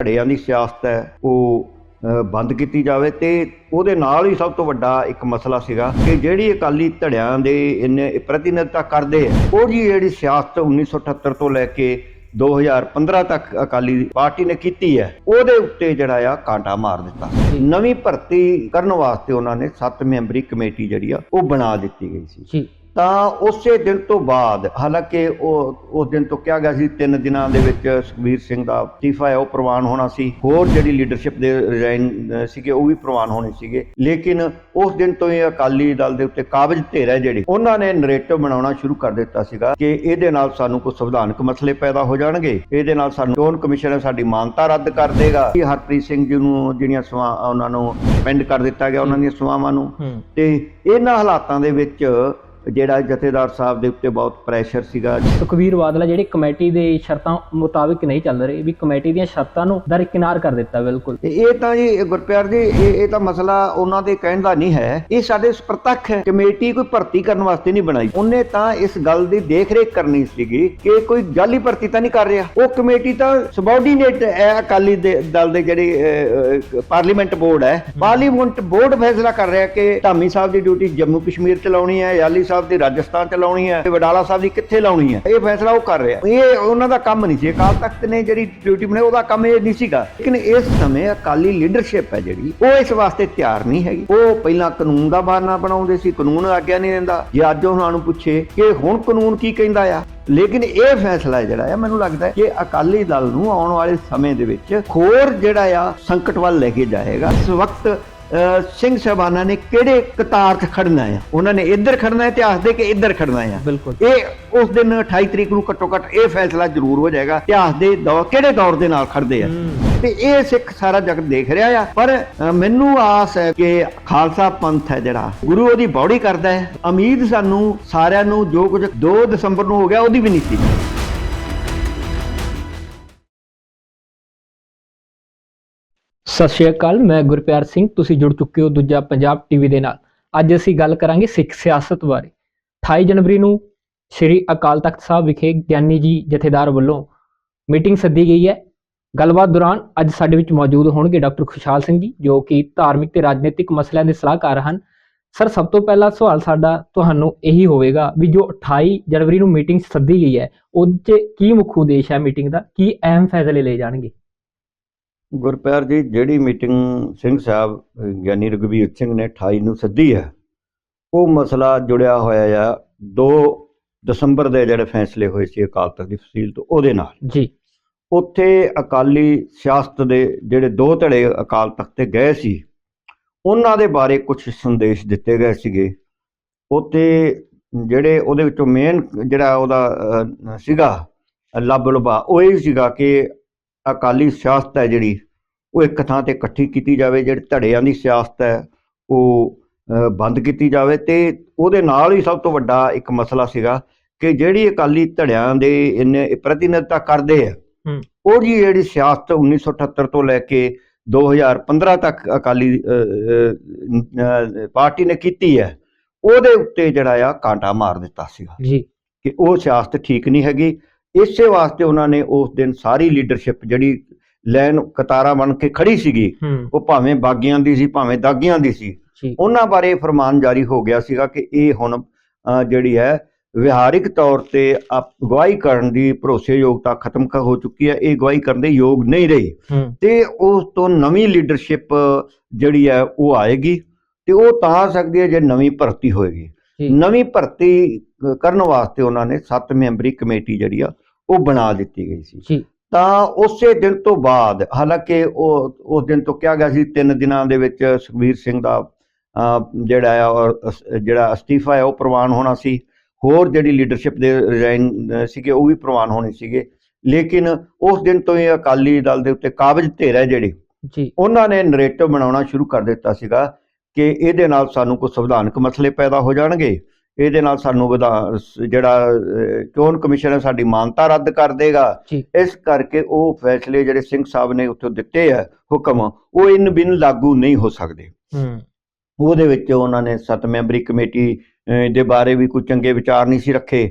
ਧੜਿਆਂ ਦੀ ਸਿਆਸਤ ਹੈ, ਉਹ ਬੰਦ ਕੀਤੀ ਜਾਵੇ ਤੇ ਉਹਦੇ ਨਾਲ ਹੀ ਸਭ ਤੋਂ ਵੱਡਾ ਇੱਕ ਮਸਲਾ ਸੀਗਾ ਕਿ ਜਿਹੜੀ ਅਕਾਲੀ ਧੜਿਆਂ ਦੇ ਇਹਨੇ ਪ੍ਰਤੀਨਿਧਤਾ ਕਰਦੇ ਆ, ਉਹ ਜੀ ਜਿਹੜੀ ਸਿਆਸਤ 1978 ਤੋਂ ਲੈ ਕੇ 2015 ਤੱਕ ਅਕਾਲੀ ਪਾਰਟੀ ਨੇ ਕੀਤੀ ਹੈ, ਉਹਦੇ ਉੱਤੇ ਜਿਹੜਾ ਆ ਕਾਂਟਾ ਮਾਰ ਦਿੱਤਾ। ਨਵੀਂ ਭਰਤੀ ਕਰਨ ਵਾਸਤੇ ਉਹਨਾਂ ਨੇ 7 ਮੈਂਬਰੀ ਕਮੇਟੀ ਜਿਹੜੀ ਆ, ਉਹ ਬਣਾ ਦਿੱਤੀ ਗਈ ਸੀ। ਤਾਂ ਉਸੇ ਦਿਨ ਤੋਂ ਬਾਅਦ ਹਾਲਾਂਕਿ ਉਹ ਉਸ ਦਿਨ ਤੋਂ ਕਿਹਾ ਗਿਆ ਸੀ ਤਿੰਨ ਦਿਨਾਂ ਦੇ ਵਿੱਚ ਸੁਖਬੀਰ ਸਿੰਘ ਦਾ ਅਸਤੀਫਾ ਹੈ ਉਹ ਪ੍ਰਵਾਨ ਹੋਣਾ ਸੀ। ਹੋਰ ਜਿਹੜੀ ਲੀਡਰਸ਼ਿਪ ਦੇ ਰਿਜ਼ਾਈਨ ਸੀਗੇ ਉਹ ਵੀ ਪ੍ਰਵਾਨ ਹੋਣੇ ਸੀਗੇ। ਲੇਕਿਨ ਉਸ ਦਿਨ ਤੋਂ ਹੀ ਅਕਾਲੀ ਦਲ ਦੇ ਉੱਤੇ ਕਾਬਜ ਧਿਰ ਹੈ ਜਿਹੜੀ ਉਹਨਾਂ ਨੇ ਨਰੇਟਿਵ ਬਣਾਉਣਾ ਸ਼ੁਰੂ ਕਰ ਦਿੱਤਾ ਸੀਗਾ ਕਿ ਇਹਦੇ ਨਾਲ ਸਾਨੂੰ ਕੋਈ ਸੰਵਿਧਾਨਕ ਮਸਲੇ ਪੈਦਾ ਹੋ ਜਾਣਗੇ। ਇਹਦੇ ਨਾਲ ਸਾਨੂੰ ਚੋਣ ਕਮਿਸ਼ਨ ਸਾਡੀ ਮਾਨਤਾ ਰੱਦ ਕਰ ਦੇਗਾ। ਕਿ ਹਰਪ੍ਰੀਤ ਸਿੰਘ ਜੀ ਨੂੰ ਜਿਹੜੀਆਂ ਸਵਾ ਉਹਨਾਂ ਨੂੰ ਸਸਪੈਂਡ ਕਰ ਦਿੱਤਾ ਗਿਆ ਉਹਨਾਂ ਦੀਆਂ ਸਵਾਵਾਂ ਨੂੰ। ਤੇ ਇਹਨਾਂ ਹਾਲਾਤਾਂ ਦੇ ਵਿੱਚ ਜਿਹੜਾ ਜਥੇਦਾਰ ਸਾਹਿਬ ਦੇ ਉੱਤੇ ਬਹੁਤ ਪ੍ਰੈਸ਼ਰ ਸੀਗਾ। ਸੁਖਵੀਰ ਬਾਦਲ ਜਿਹੜੀ ਕਮੇਟੀ ਦੇ ਸ਼ਰਤਾਂ ਮੁਤਾਬਿਕ ਨਹੀਂ ਚੱਲ ਰਹੇ ਵੀ ਕਮੇਟੀ ਦੀਆਂ ਸ਼ਰਤਾਂ ਨੂੰ ਦਰਕਿਨਾਰ ਕਰ ਦਿੱਤਾ ਬਿਲਕੁਲ। ਇਹ ਤਾਂ ਜੀ ਗੁਰਪਿਆਰ ਜੀ ਇਹ ਇਹ ਤਾਂ ਮਸਲਾ ਉਹਨਾਂ ਦੇ ਕਹਿਣ ਦਾ ਨਹੀਂ ਹੈ। ਇਹ ਸਾਡੇ ਪ੍ਰਤੱਖ ਹੈ ਕਮੇਟੀ ਕੋਈ ਭਰਤੀ ਕਰਨ ਵਾਸਤੇ ਨਹੀਂ ਬਣਾਈ। ਉਹਨੇ ਤਾਂ ਇਸ ਗੱਲ ਦੀ ਦੇਖਰੇਖ ਕਰਨੀ ਸੀਗੀ ਕਿ ਕੋਈ ਜਾਲੀ ਭਰਤੀ ਤਾਂ ਨਹੀਂ ਕਰ ਰਿਹਾ। ਉਹ ਕਮੇਟੀ ਤਾਂ ਸਬਆਰਡੀਨੇਟ ਹੈ ਅਕਾਲੀ ਦੇ ਦਲ ਦੇ ਜਿਹੜੇ ਪਾਰਲੀਮੈਂਟ ਬੋਰਡ ਹੈ। ਪਾਰਲੀਮੈਂਟ ਬੋਰਡ ਫੈਸਲਾ ਕਰ ਰਿਹਾ ਕਿ ਧਾਮੀ ਸਾਹਿਬ ਦੀ ਡਿਊਟੀ ਜੰਮੂ ਕਸ਼ਮੀਰ ਚ ਲਾਉਣੀ ਹੈ ਯਾਲੀ ਸਾਹਿਬ ਦੀ ਰਾਜਸਥਾਨ ਚ ਲਾਉਣੀ ਹੈ ਤੇ ਵਡਾਲਾ ਸਾਹਿਬ ਦੀ ਕਿੱਥੇ ਲਾਉਣੀ ਹੈ? ਇਹ ਫੈਸਲਾ ਉਹ ਕਰ ਰਿਹਾ। ਇਹ ਉਹਨਾਂ ਦਾ ਕੰਮ ਨਹੀਂ ਸੀ। ਅਕਾਲ ਤਖਤ ਨੇ ਜਿਹੜੀ ਡਿਊਟੀ ਬਣਾਈ, ਉਹਦਾ ਕੰਮ ਇਹ ਨਹੀਂ ਸੀਗਾ। ਲੇਕਿਨ ਇਸ ਸਮੇਂ ਅਕਾਲੀ ਲੀਡਰਸ਼ਿਪ ਹੈ ਜਿਹੜੀ, ਉਹ ਇਸ ਵਾਸਤੇ ਤਿਆਰ ਨਹੀਂ ਹੈਗੀ। ਉਹ ਪਹਿਲਾਂ ਕਾਨੂੰਨ ਦਾ ਬਹਾਨਾ ਬਣਾਉਂਦੇ ਸੀ, ਕਾਨੂੰਨ ਆਗਿਆ ਨਹੀਂ ਦਿੰਦਾ। ਜੇ ਅੱਜ ਉਹਨਾਂ ਨੂੰ ਪੁੱਛੇ ਕਿ ਹੁਣ ਕਾਨੂੰਨ ਕੀ ਕਹਿੰਦਾ ਆ, ਲੇਕਿਨ ਇਹ ਫੈਸਲਾ ਜਿਹੜਾ ਆ, ਮੈਨੂੰ ਲੱਗਦਾ ਹੈ ਕਿ ਅਕਾਲੀ ਦਲ ਨੂੰ ਆਉਣ ਵਾਲੇ ਸਮੇਂ ਦੇ ਵਿੱਚ ਹੋਰ ਜਿਹੜਾ ਆ ਸੰਕਟ ਵੱਲ ਲੈ ਕੇ ਜਾਏਗਾ। ਇਸ ਵਕਤ ਸਿੰਘ ਸਾਹਿਬਾਨਾਂ ਨੇ ਕਿਹੜੇ ਕਤਾਰ 'ਚ ਖੜਨਾ ਹੈ? ਉਹਨਾਂ ਨੇ ਇੱਧਰ ਖੜਨਾ ਹੈ ਇਤਿਹਾਸ ਦੇ ਕਿ ਇੱਧਰ ਖੜਨਾ ਹੈ। ਬਿਲਕੁਲ। ਇਹ ਉਸ ਦਿਨ 28 ਤਰੀਕ ਨੂੰ ਘੱਟੋ ਘੱਟ ਇਹ ਫੈਸਲਾ ਜ਼ਰੂਰ ਹੋ ਜਾਏਗਾ ਇਤਿਹਾਸ ਦੇ ਦੌਰ ਕਿਹੜੇ ਦੌਰ ਦੇ ਨਾਲ ਖੜਦੇ ਆ। ਤੇ ਇਹ ਸਿੱਖ ਸਾਰਾ ਜਗਤ ਦੇਖ ਰਿਹਾ ਆ। ਪਰ ਮੈਨੂੰ ਆਸ ਹੈ ਕਿ ਖਾਲਸਾ ਪੰਥ ਹੈ ਜਿਹੜਾ ਗੁਰੂ ਉਹਦੀ ਬੌੜੀ ਕਰਦਾ ਹੈ। ਉਮੀਦ ਸਾਨੂੰ ਸਾਰਿਆਂ ਨੂੰ ਜੋ ਕੁਝ 2 ਦਸੰਬਰ ਨੂੰ ਹੋ ਗਿਆ ਉਹਦੀ ਵੀ ਨਹੀਂ ਸੀ ਸਤਿ ਸ਼੍ਰੀ ਅਕਾਲ, ਮੈਂ ਗੁਰਪਿਆਰ ਸਿੰਘ, ਤੁਸੀਂ ਜੁੜ ਚੁੱਕੇ ਹੋ ਦੂਜਾ ਪੰਜਾਬ ਟੀਵੀ ਦੇ ਨਾਲ। ਅੱਜ ਅਸੀਂ ਗੱਲ ਕਰਾਂਗੇ ਸਿੱਖ ਸਿਆਸਤ ਬਾਰੇ। 28 ਜਨਵਰੀ ਨੂੰ ਸ੍ਰੀ ਅਕਾਲ ਤਖਤ ਸਾਹਿਬ ਵਿਖੇ ਗਿਆਨੀ ਜੀ ਜਥੇਦਾਰ ਵੱਲੋਂ ਮੀਟਿੰਗ ਸੱਦੀ ਗਈ ਹੈ। ਗੱਲਬਾਤ ਦੌਰਾਨ ਅੱਜ ਸਾਡੇ ਵਿੱਚ ਮੌਜੂਦ ਹੋਣਗੇ ਡਾਕਟਰ ਖੁਸ਼ਹਾਲ ਸਿੰਘ ਜੀ, ਜੋ ਕਿ ਧਾਰਮਿਕ ਤੇ ਰਾਜਨੀਤਿਕ ਮਸਲਿਆਂ ਦੇ ਸਲਾਹਕਾਰ ਹਨ। ਸਰ, ਸਭ ਤੋਂ ਪਹਿਲਾ ਸਵਾਲ ਸਾਡਾ ਤੁਹਾਨੂੰ ਇਹੀ ਹੋਵੇਗਾ ਵੀ ਜੋ 28 ਜਨਵਰੀ ਨੂੰ ਮੀਟਿੰਗ ਸੱਦੀ ਗਈ ਹੈ, ਉਹਦੇ 'ਚ ਕੀ ਮੁੱਖ ਉਦੇਸ਼ ਹੈ ਮੀਟਿੰਗ ਦਾ? ਕੀ ਅਹਿਮ ਫੈਸਲੇ ਲਏ ਜਾਣਗੇ? ਗੁਰਪਿਆਰ ਜੀ ਜਿਹੜੀ ਮੀਟਿੰਗ ਸਿੰਘ ਸਾਹਿਬ ਗਿਆਨੀ ਰਘਵੀਰ ਸਿੰਘ ਨੇ 28 ਨੂੰ ਸੱਦੀ ਹੈ ਉਹ ਮਸਲਾ ਜੁੜਿਆ ਹੋਇਆ ਆ 2 ਦਸੰਬਰ ਦੇ ਜਿਹੜੇ ਫੈਸਲੇ ਹੋਏ ਸੀ ਅਕਾਲ ਤਖਤ ਦੀ ਫਸੀਲ ਤੋਂ ਉਹਦੇ ਨਾਲ। ਜੀ। ਉੱਥੇ ਅਕਾਲੀ ਸਿਆਸਤ ਦੇ ਜਿਹੜੇ ਦੋ ਧੜੇ ਅਕਾਲ ਤਖਤ ਤੇ ਗਏ ਸੀ ਉਹਨਾਂ ਦੇ ਬਾਰੇ ਕੁਝ ਸੰਦੇਸ਼ ਦਿੱਤੇ ਗਏ ਸੀਗੇ। ਉੱਥੇ ਜਿਹੜੇ ਉਹਦੇ ਵਿੱਚੋਂ ਮੇਨ ਜਿਹੜਾ ਉਹਦਾ ਸੀਗਾ ਲੱਭ ਲੁਬਾ ਉਹ ਇਹ ਸੀਗਾ ਕਿ ਅਕਾਲੀ ਸਿਆਸਤ ਹੈ ਜਿਹੜੀ ਉਹ ਇੱਕ ਥਾਂ ਤੇ ਇਕੱਠੀ ਕੀਤੀ ਜਾਵੇ ਜਿਹੜੇ ਧੜਿਆਂ ਦੀ ਸਿਆਸਤ ਹੈ ਉਹ ਬੰਦ ਕੀਤੀ ਜਾਵੇ ਤੇ ਉਹਦੇ ਨਾਲ ਹੀ ਸਭ ਤੋਂ ਵੱਡਾ ਇੱਕ ਮਸਲਾ ਸੀਗਾ ਕਿ ਜਿਹੜੀ ਅਕਾਲੀ ਧੜਿਆਂ ਦੇ ਇਹਨੇ ਪ੍ਰਤੀਨਿਧਤਾ ਕਰਦੇ ਆ। ਉਹ ਜੀ ਜਿਹੜੀ ਸਿਆਸਤ 1978 ਤੋਂ ਲੈ ਕੇ 2015 ਤੱਕ ਅਕਾਲੀ ਪਾਰਟੀ ਨੇ ਕੀਤੀ ਹੈ ਉਹਦੇ ਉੱਤੇ ਜਿਹੜਾ ਆ ਕਾਂਟਾ ਮਾਰ ਦਿੱਤਾ ਸੀਗਾ ਜੀ ਕਿ ਉਹ ਸਿਆਸਤ ਠੀਕ ਨਹੀਂ ਹੈਗੀ ਇਸੇ ਵਾਸਤੇ ਉਹਨਾਂ ਨੇ ਉਸ ਦਿਨ ਸਾਰੀ ਲੀਡਰਸ਼ਿਪ ਜਿਹੜੀ ਲਾਈਨ ਕਤਾਰਾਂ ਬਣ ਕੇ ਖੜੀ ਸੀਗੀ ਉਹ ਭਾਵੇਂ ਬਾਗੀਆਂ ਦੀ ਸੀ ਭਾਵੇਂ ਦਾਗੀਆਂ ਦੀ ਸੀ। ਉਹਨਾਂ ਬਾਰੇ ਫਰਮਾਨ ਜਾਰੀ ਹੋ ਗਿਆ ਸੀਗਾ ਕਿ ਇਹ ਹੁਣ ਜਿਹੜੀ ਹੈ ਵਿਹਾਰਿਕ ਤੌਰ ਤੇ ਅਗਵਾਈ ਕਰਨ ਦੀ ਭਰੋਸੇਯੋਗਤਾ ਖਤਮ ਹੋ ਚੁੱਕੀ ਹੈ। ਇਹ ਅਗਵਾਈ ਕਰਨ ਦੇ ਯੋਗ ਨਹੀਂ ਰਹੀ। ਤੇ ਉਸ ਤੋਂ ਨਵੀਂ ਲੀਡਰਸ਼ਿਪ ਜਿਹੜੀ ਹੈ ਉਹ ਆਏਗੀ ਤੇ ਉਹ ਤਾਂ ਆ ਸਕਦੀ ਹੈ ਜੇ ਨਵੀਂ ਭਰਤੀ ਹੋਏਗੀ। ਨਵੀਂ ਭਰਤੀ ਕਰਨ ਵਾਸਤੇ ਉਹਨਾਂ ਨੇ 7 ਮੈਂਬਰੀ ਕਮੇਟੀ ਜਿਹੜੀ ਆ ਉਹ ਬਣਾ ਦਿੱਤੀ ਗਈ ਸੀ। ਤਾਂ ਉਸੇ ਦਿਨ ਤੋਂ ਬਾਅਦ ਹਾਲਾਂਕਿ ਉਹ ਉਸ ਦਿਨ ਤੋਂ ਕਿਹਾ ਗਿਆ ਸੀ ਤਿੰਨ ਦਿਨਾਂ ਦੇ ਵਿੱਚ ਸੁਖਬੀਰ ਸਿੰਘ ਦਾ ਜਿਹੜਾ ਆ ਔਰ ਜਿਹੜਾ ਅਸਤੀਫਾ ਹੈ ਉਹ ਪ੍ਰਵਾਨ ਹੋਣਾ ਸੀ। ਹੋਰ ਜਿਹੜੀ ਲੀਡਰਸ਼ਿਪ ਦੇ ਰਿਜ਼ਾਈਨ ਸੀਗੇ ਉਹ ਵੀ ਪ੍ਰਵਾਨ ਹੋਣੇ ਸੀਗੇ। ਲੇਕਿਨ ਉਸ ਦਿਨ ਤੋਂ ਹੀ ਅਕਾਲੀ ਦਲ ਦੇ ਉੱਤੇ ਕਾਬਜ ਧਿਰ ਜਿਹੜੀ ਜੀ। ਉਹਨਾਂ ਨੇ ਨਰੇਟਿਵ ਬਣਾਉਣਾ ਸ਼ੁਰੂ ਕਰ ਦਿੱਤਾ ਸੀਗਾ ਕਿ ਇਹਦੇ ਨਾਲ ਸਾਨੂੰ ਕੋਈ ਸੰਵਿਧਾਨਕ ਮਸਲੇ ਪੈਦਾ ਹੋ ਜਾਣਗੇ। ਇਹਦੇ ਨਾਲ ਸਾਨੂੰ ਵਿਧਾਨ ਸ- ਜਿਹੜਾ ਚੋਣ ਕਮਿਸ਼ਨ ਹੈ ਸਾਡੀ ਮਾਨਤਾ ਰੱਦ ਕਰ ਦੇਗਾ। ਇਸ ਕਰਕੇ ਉਹ ਫੈਸਲੇ ਜਿਹੜੇ ਸਿੰਘ ਸਾਹਿਬ ਨੇ ਉੱਥੇ ਦਿੱਤੇ ਆ ਹੁਕਮ ਉਹ ਇਨ ਬਿਨ ਲਾਗੂ ਨਹੀਂ ਹੋ ਸਕਦੇ। ਹੂੰ। ਉਹਦੇ ਵਿੱਚ ਉਹਨਾਂ ਨੇ ਸੱਤ ਮੈਂਬਰੀ ਕਮੇਟੀ ਦੇ ਬਾਰੇ ਵੀ ਕੋਈ ਚੰਗੇ ਵਿਚਾਰ ਨਹੀਂ ਸੀ ਰੱਖੇ।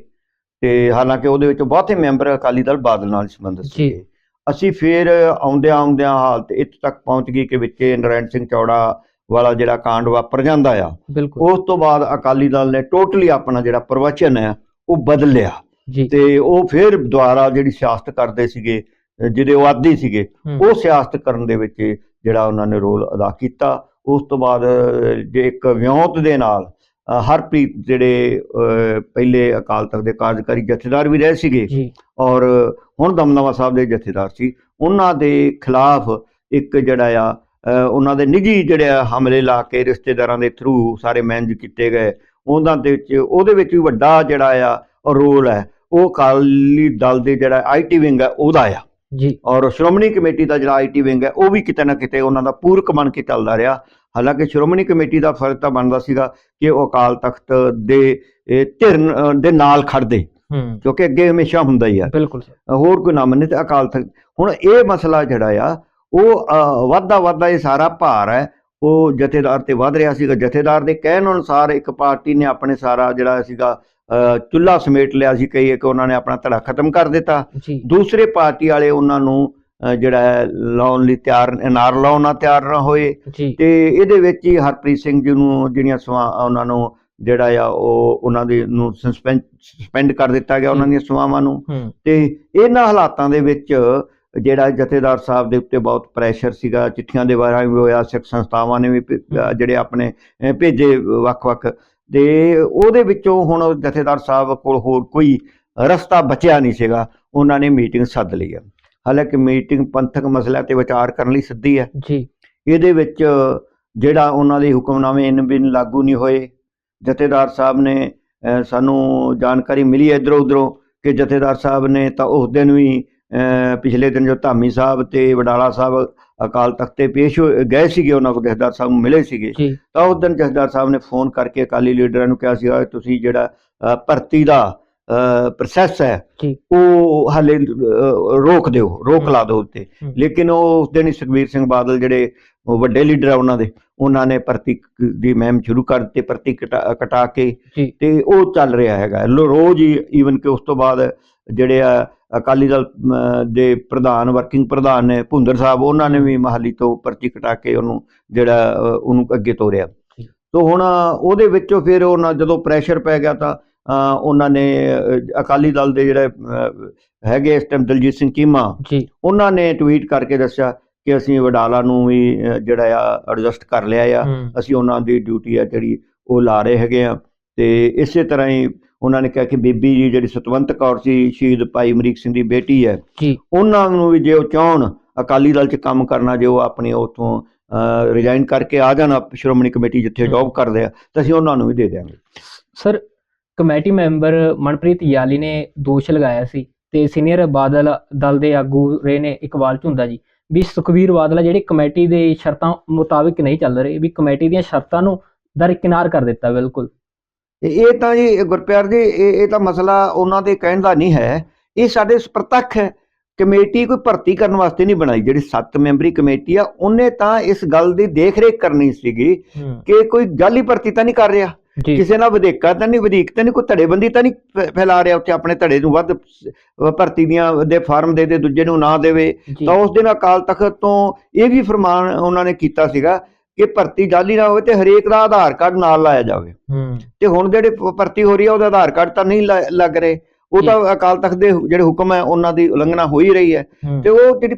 ਤੇ ਹਾਲਾਂਕਿ ਉਹਦੇ ਵਿੱਚ ਬਹੁਤੇ ਮੈਂਬਰ ਅਕਾਲੀ ਦਲ ਬਾਦਲ ਨਾਲ ਸੰਬੰਧਿਤ। ਸੀਗੇ। ਅਸੀਂ ਫੇਰ ਆਉਂਦਿਆਂ ਆਉਂਦਿਆਂ ਹਾਲਤ ਇੱਥੇ ਤੱਕ ਪਹੁੰਚ ਗਈ ਕਿ ਵਿੱਚੇ ਨਰੈਣ ਸਿੰਘ ਚੌੜਾ ਵਾਲਾ ਜਿਹੜਾ ਕਾਂਡ ਵਾਪਰ ਜਾਂਦਾ ਆ ਉਸ ਤੋਂ ਬਾਅਦ ਅਕਾਲੀ ਦਲ ਨੇ ਟੋਟਲੀ ਆਪਣਾ ਜਿਹੜਾ ਪ੍ਰਵਚਨ ਹੈ ਉਹ ਬਦਲਿਆ। ਤੇ ਉਹ ਫਿਰ ਦੁਆਰਾ ਜਿਹੜੀ ਸਿਆਸਤ ਕਰਦੇ ਸੀਗੇ ਜਿਹਦੇ ਉਹ ਆਦੀ ਸੀਗੇ ਉਹ ਸਿਆਸਤ ਕਰਨ ਦੇ ਵਿੱਚ ਜਿਹੜਾ ਉਹਨਾਂ ਨੇ ਰੋਲ ਅਦਾ ਕੀਤਾ। ਉਸ ਤੋਂ ਬਾਅਦ ਜੇ ਇੱਕ ਵਿਉਂਤ ਦੇ ਨਾਲ ਹਰਪ੍ਰੀਤ ਜਿਹੜੇ ਪਹਿਲੇ ਅਕਾਲ ਤਖਤ ਦੇ ਕਾਰਜਕਾਰੀ ਜਥੇਦਾਰ ਵੀ ਰਹੇ ਸੀਗੇ ਔਰ ਹੁਣ ਦਮਦਮਾ ਸਾਹਿਬ ਦੇ ਜਥੇਦਾਰ ਸੀ ਉਹਨਾਂ ਦੇ ਖਿਲਾਫ ਇੱਕ ਜਿਹੜਾ ਆ ਉਹਨਾਂ ਦੇ ਨਿੱਜੀ ਜਿਹੜੇ ਹਮਲੇ ਲਾ ਕੇ ਰਿਸ਼ਤੇਦਾਰਾਂ ਦੇ ਥਰੂ ਸਾਰੇ ਮੈਨੇਜ ਕੀਤੇ ਗਏ। ਉਹਨਾਂ ਦੇ ਵਿੱਚ ਉਹਦੇ ਵਿੱਚ ਵੀ ਵੱਡਾ ਜਿਹੜਾ ਆ ਰੋਲ ਹੈ ਉਹ ਅਕਾਲੀ ਦਲ ਦੇ ਜਿਹੜਾ ਆਈਟੀ ਵਿੰਗ ਹੈ ਉਹਦਾ ਆ। ਜੀ। ਔਰ ਸ਼੍ਰੋਮਣੀ ਕਮੇਟੀ ਦਾ ਜਿਹੜਾ ਆਈਟੀ ਵਿੰਗ ਹੈ ਉਹ ਵੀ ਕਿਤੇ ਨਾ ਕਿਤੇ ਉਹਨਾਂ ਦਾ ਪੂਰਕ ਬਣ ਕੇ ਚੱਲਦਾ ਰਿਹਾ। ਹਾਲਾਂਕਿ ਸ਼੍ਰੋਮਣੀ ਕਮੇਟੀ ਦਾ ਫਰਜ਼ ਤਾਂ ਬਣਦਾ ਸੀਗਾ ਕਿ ਉਹ ਅਕਾਲ ਤਖਤ ਦੇ ਧਿਰ ਦੇ ਨਾਲ ਖੜਦੇ ਕਿਉਂਕਿ ਅੱਗੇ ਹਮੇਸ਼ਾ ਹੁੰਦਾ ਹੀ ਆ। ਬਿਲਕੁਲ ਹੋਰ ਕੋਈ ਨਾ ਮੰਨੇ ਤੇ ਅਕਾਲ ਤਖਤ ਹੁਣ ਇਹ ਮਸਲਾ ਜਿਹੜਾ ਆ ਉਹ ਵੱਧਦਾ ਵੱਧਦਾ ਇਹ ਸਾਰਾ ਭਾਰ ਹੈ। ਉਹ ਜਥੇਦਾਰ ਤੇ ਵੱਧ ਰਿਹਾ ਸੀਗਾ। ਜਥੇਦਾਰ ਦੇ ਕਹਿਣ ਅਨੁਸਾਰ ਇੱਕ ਪਾਰਟੀ ਨੇ ਆਪਣੇ ਸਾਰਾ ਜਿਹੜਾ ਸੀਗਾ ਅ, ਚੁੱਲ੍ਹਾ ਸਮੇਟ ਲਿਆ ਸੀ। ਕਈ ਕਿ ਉਹਨਾਂ ਨੇ ਆਪਣਾ ਧੜਾ ਖਤਮ ਕਰ ਦਿੱਤਾ। ਦੂਸਰੇ ਪਾਰਟੀ ਵਾਲੇ ਉਹਨਾਂ ਨੂੰ ਜਿਹੜਾ ਹੈ ਲਾਉਣ ਲਈ ਤਿਆਰ ਨਾਰ ਲਾਉਣ ਤਿਆਰ ਨਾ ਹੋਏ। ਤੇ ਇਹਦੇ ਵਿੱਚ ਹੀ ਹਰਪ੍ਰੀਤ ਸਿੰਘ ਜੀ ਨੂੰ ਜਿਹੜੀਆਂ ਸਵਾ ਉਹਨਾਂ ਨੂੰ ਜਿਹੜਾ ਆ ਉਹ ਉਹਨਾਂ ਦੇ ਨੂੰ ਸਸਪੈਂਡ ਸਸਪੈਂਡ ਕਰ ਦਿੱਤਾ ਗਿਆ ਉਹਨਾਂ ਦੀਆਂ ਸੇਵਾਵਾਂ ਨੂੰ। ਤੇ ਇਹਨਾਂ ਹਾਲਾਤਾਂ ਦੇ ਵਿੱਚ ਜਿਹੜਾ ਜਥੇਦਾਰ ਸਾਹਿਬ ਦੇ ਉੱਤੇ ਬਹੁਤ ਪ੍ਰੈਸ਼ਰ ਸੀਗਾ ਚਿੱਠੀਆਂ ਦੇ ਬਾਰੇ ਵੀ ਹੋਇਆ ਸਿੱਖ ਸੰਸਥਾਵਾਂ ਨੇ ਵੀ ਜਿਹੜੇ ਆਪਣੇ ਭੇਜੇ ਵੱਖ-ਵੱਖ। ਤੇ ਉਹਦੇ ਵਿੱਚੋਂ ਹੁਣ ਜਥੇਦਾਰ ਸਾਹਿਬ ਕੋਲ ਹੋਰ ਕੋਈ ਰਸਤਾ ਬਚਿਆ ਨਹੀਂ ਸੀਗਾ ਉਹਨਾਂ ਨੇ ਮੀਟਿੰਗ ਸੱਦ ਲਈ ਹੈ ਹਾਲਾਂਕਿ ਮੀਟਿੰਗ ਪੰਥਕ ਮਸਲਿਆਂ ਤੇ ਵਿਚਾਰ ਕਰਨ ਲਈ ਸੱਦੀ ਹੈ ਜੀ। ਇਹਦੇ ਵਿੱਚ ਜਿਹੜਾ ਉਹਨਾਂ ਦੇ ਹੁਕਮਨਾਮੇ ਇਨ ਬਿਨ ਲਾਗੂ ਨਹੀਂ ਹੋਏ ਜਥੇਦਾਰ ਸਾਹਿਬ ਨੇ ਸਾਨੂੰ ਜਾਣਕਾਰੀ ਮਿਲੀ ਇਧਰੋਂ ਉਧਰੋਂ ਕਿ ਜਥੇਦਾਰ ਸਾਹਿਬ ਨੇ ਤਾਂ ਉਸ ਦਿਨ ਵੀ ਪਿਛਲੇ ਦਿਨ ਜੋ ਧਾਮੀ ਸਾਹਿਬ ਤੇ ਵਡਾਲਾ ਸਾਹਿਬ ਅਕਾਲ ਤਖਤ ਤੇ ਪੇਸ਼ ਗਏ ਸੀਗੇ ਉਹਨਾਂ ਕੋਲ ਜਥੇਦਾਰ ਸਾਹਿਬ ਨੂੰ ਮਿਲੇ ਸੀਗੇ ਤਾਂ ਉਸ ਦਿਨ ਜਥੇਦਾਰ ਸਾਹਿਬ ਨੇ ਫੋਨ ਕਰਕੇ ਅਕਾਲੀ ਲੀਡਰਾਂ ਨੂੰ ਕਿਹਾ ਕਿ ਤੁਸੀਂ ਜਿਹੜਾ ਭਰਤੀ ਦਾ ਪ੍ਰੋਸੈਸ ਹੈ। ਉਹ ਹਾਲੇ ਰੋਕ ਦਿਓ ਰੋਕ। ਲਾ ਦਿਓ ਉੱਤੇ। ਲੇਕਿਨ ਉਹ ਉਸ ਦਿਨ ਹੀ ਸੁਖਬੀਰ ਸਿੰਘ ਬਾਦਲ ਜਿਹੜੇ ਵੱਡੇ ਲੀਡਰ ਆ ਉਹਨਾਂ ਦੇ ਉਹਨਾਂ ਨੇ ਭਰਤੀ ਕ- ਦੀ ਮਹਿਮ ਸ਼ੁਰੂ ਕਰ ਦਿੱਤੀ ਭਰਤੀ ਕਟਾ ਕੇ ਤੇ ਉਹ ਚੱਲ ਰਿਹਾ ਹੈਗਾ ਰੋਜ਼ ਹੀ ਈਵਨ ਕਿ ਉਸ ਤੋਂ ਬਾਅਦ ਜਿਹੜੇ ਆ ਅਕਾਲੀ ਦਲ ਦੇ ਪ੍ਰਧਾਨ ਵਰਕਿੰਗ ਪ੍ਰਧਾਨ ਨੇ ਭੁੰਦਰ ਸਾਹਿਬ ਉਹਨਾਂ ਨੇ ਵੀ ਮਹਾਲੀ ਤੋਂ ਪਰਚੀ ਕਟਾ ਕੇ ਉਹਨੂੰ ਜਿਹੜਾ ਉਹਨੂੰ ਅੱਗੇ ਤੋਰਿਆ। ਤੋਂ ਹੁਣ ਉਹਦੇ ਵਿੱਚੋਂ ਫਿਰ ਉਹਨਾਂ ਜਦੋਂ ਪ੍ਰੈਸ਼ਰ ਪੈ ਗਿਆ ਤਾਂ ਉਹਨਾਂ ਨੇ ਅਕਾਲੀ ਦਲ ਦੇ ਜਿਹੜੇ ਹੈਗੇ ਇਸ ਟਾਈਮ ਦਲਜੀਤ ਸਿੰਘ ਚੀਮਾ ਜੀ। ਉਹਨਾਂ ਨੇ ਟਵੀਟ ਕਰਕੇ ਦੱਸਿਆ ਕਿ ਅਸੀਂ ਵਡਾਲਾ ਨੂੰ ਵੀ ਜਿਹੜਾ ਆ ਐਡਜਸਟ ਕਰ ਲਿਆ ਆ। ਅਸੀਂ ਉਹਨਾਂ ਦੀ ਡਿਊਟੀ ਆ ਜਿਹੜੀ ਉਹ ਲਾ ਰਹੇ ਹੈਗੇ ਆ। ਤੇ ਇਸੇ ਤਰ੍ਹਾਂ ਹੀ ਉਹਨਾਂ ਨੇ ਕਿਹਾ ਕਿ ਬੀਬੀ ਜੀ ਜਿਹੜੀ ਸਤਵੰਤ ਕੌਰ ਸੀ ਸ਼ਹੀਦ ਭਾਈ ਅਮਰੀਕ ਸਿੰਘ ਦੀ ਬੇਟੀ ਹੈ ਉਹਨਾਂ ਨੂੰ ਵੀ ਜੇ ਉਹ ਚਾਹਣ ਅਕਾਲੀ ਦਲ 'ਚ ਕੰਮ ਕਰਨਾ ਜੇ ਉਹ ਆਪਣੀ ਉਥੋਂ ਰਿਜ਼ਾਈਨ ਕਰਕੇ ਆ ਜਾਣ ਸ਼੍ਰੋਮਣੀ ਕਮੇਟੀ ਜਿੱਥੇ। ਜੌਬ ਕਰਦੇ ਆ ਤਾਂ ਅਸੀਂ ਉਹਨਾਂ ਨੂੰ ਵੀ ਦੇ ਦਿਆਂਗੇ। ਸਰ ਕਮੇਟੀ ਮੈਂਬਰ ਮਨਪ੍ਰੀਤ ਯਾਲੀ ਨੇ ਦੋਸ਼ ਲਗਾਇਆ ਸੀ ਤੇ ਸੀਨੀਅਰ ਬਾਦਲ ਦਲ ਦੇ ਆਗੂ ਰਹੇ ਨੇ ਇਕਬਾਲ ਝੁੰਦਾ ਜੀ ਵੀ ਸੁਖਵੀਰ ਬਾਦਲ ਜਿਹੜੇ ਕਮੇਟੀ ਦੇ ਸ਼ਰਤਾਂ ਮੁਤਾਬਿਕ ਨਹੀਂ ਚੱਲ ਰਹੇ ਵੀ ਕਮੇਟੀ ਦੀਆਂ ਸ਼ਰਤਾਂ ਨੂੰ ਦਰਕਿਨਾਰ ਕਰ ਦਿੱਤਾ ਬਿਲਕੁਲ। ਇਹ ਤਾਂ ਜੀ ਗੁਰਪਿਆਰ ਜੀ ਇਹ ਇਹ ਤਾਂ ਮਸਲਾ ਉਹਨਾਂ ਦੇ ਕਹਿਣ ਦਾ ਨਹੀਂ ਹੈ। ਇਹ ਸਾਡੇ ਪ੍ਰਤੱਖ ਹੈ। ਕਮੇਟੀ ਕੋਈ ਭਰਤੀ ਕਰਨ ਵਾਸਤੇ ਨਹੀਂ ਬਣਾਈ। ਜਿਹੜੀ 7 ਮੈਂਬਰੀ ਕਮੇਟੀ ਆ ਉਹਨੇ ਤਾਂ ਇਸ ਗੱਲ ਦੀ ਦੇਖਰੇਖ ਕਰਨੀ ਸੀਗੀ ਕਿ ਕੋਈ ਜਾਲੀ ਭਰਤੀ ਤਾਂ ਨਹੀਂ ਕਰ ਰਿਹਾ। ਕਿਸੇ ਨਾਲ ਵਿਦੇਕਾ ਤਾਂ ਨਹੀਂ ਵਧੀਕ ਤਾਂ ਨਹੀਂ ਕੋਈ ਧੜੇਬੰਦੀ ਤਾਂ ਨਹੀਂ ਫੈਲਾ ਰਿਹਾ ਉੱਥੇ ਆਪਣੇ ਧੜੇ ਨੂੰ ਵੱਧ ਭਰਤੀ ਦੀਆਂ ਦੇ ਫਾਰਮ ਦੇ ਦੇ ਦੂਜੇ ਨੂੰ ਨਾ ਦੇਵੇ। ਤਾਂ ਉਸ ਦਿਨ ਅਕਾਲ ਤਖਤ ਤੋਂ ਇਹ ਵੀ ਫਰਮਾਨ ਉਹਨਾਂ ਨੇ ਕੀਤਾ ਸੀਗਾ ਕਿ ਭਰਤੀ ਜਾਲੀ ਨਾ ਹੋਵੇ ਤੇ ਹਰੇਕ ਦਾ ਆਧਾਰ ਕਾਰਡ ਨਾਲ ਲਾਇਆ ਜਾਵੇ। ਹੂੰ। ਤੇ ਹੁਣ ਜਿਹੜੇ ਭਰਤੀ ਹੋ ਰਹੀ ਆ ਉਹਦਾ ਆਧਾਰ ਕਾਰਡ ਤਾਂ ਨਹੀਂ ਲੱਗ ਰਹੇ। ਉਹ। ਤਾਂ ਅਕਾਲ ਤਖਤ ਦੇ ਜਿਹੜੇ ਹੁਕਮ ਹੈ ਉਹਨਾਂ ਦੀ ਉਲੰਘਣਾ ਹੋ ਹੀ ਰਹੀ ਹੈ। ਹੂੰ, ਤੇ ਉਹ ਜਿਹੜੀ